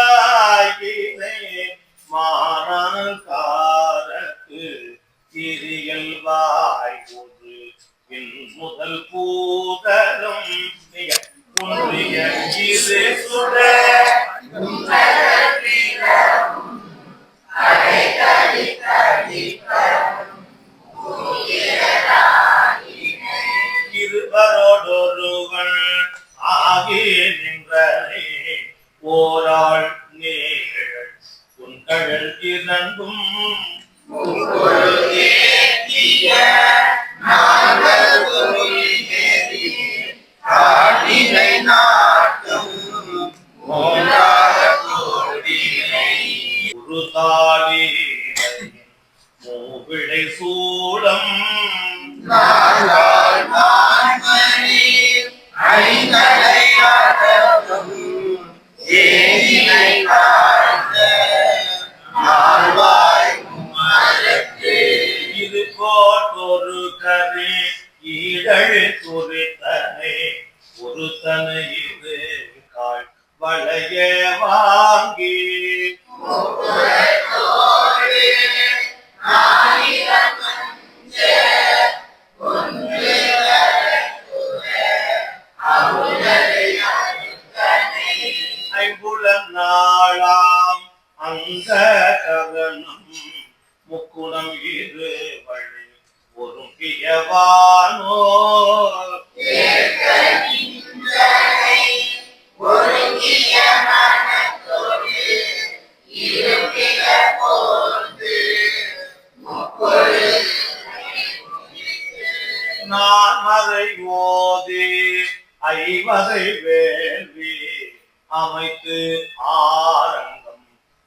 ஓருருவாயினை மானகாரத்து சிறியல் வாய் ஒரு பின் முதல் பூதலும் மிக ஒன்றிய இரு சுடர். உன் கடல் இரண்டும் ஒரு இது போட்டொரு கரு ஈழல் துரித்தனை ஒருத்தனை இது கால் வளைய வாங்கி. ஐம்புலன் நாளாம் அந்த கவனம் முக்குணம் இரு வழி ஒருங்கியவானோ நான் அதை ஓதி ஐவதை வேள்வி அமைத்து ஆரங்கம்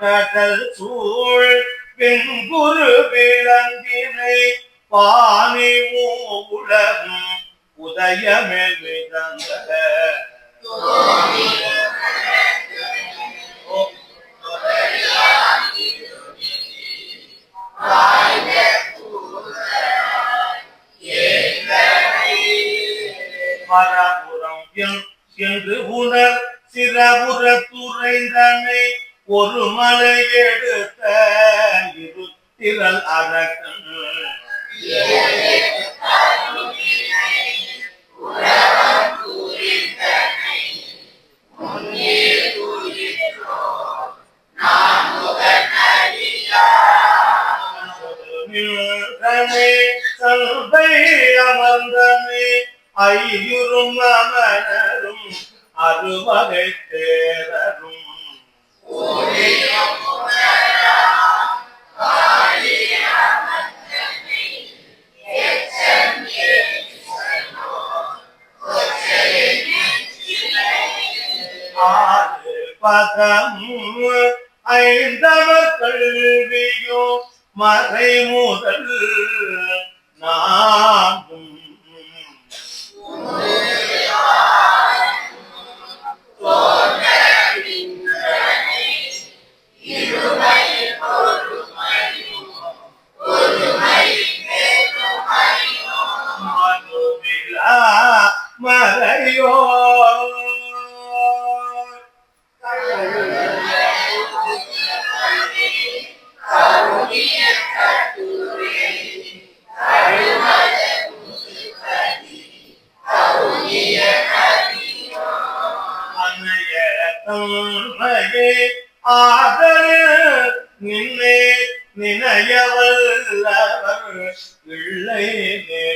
கடல் சூழ் பெண்குரு விளங்கினை பாணி மூலம் உதயமேல் விளங்க. என்று உணர் சிறபுற துறைந்தனை ஒரு மலை எடுத்த இரு திரள் அரக்கன் நின்றனே அமர்ந்தனே ஐயுறும் அமரரும் அருமகை தேரரும் ஆறு பதம் ஐந்தவர் கல்வியோ மறை முதல் நாமும் அன்னைய தன்மையே நின்னே நினையவல்லவர் பிள்ளை நே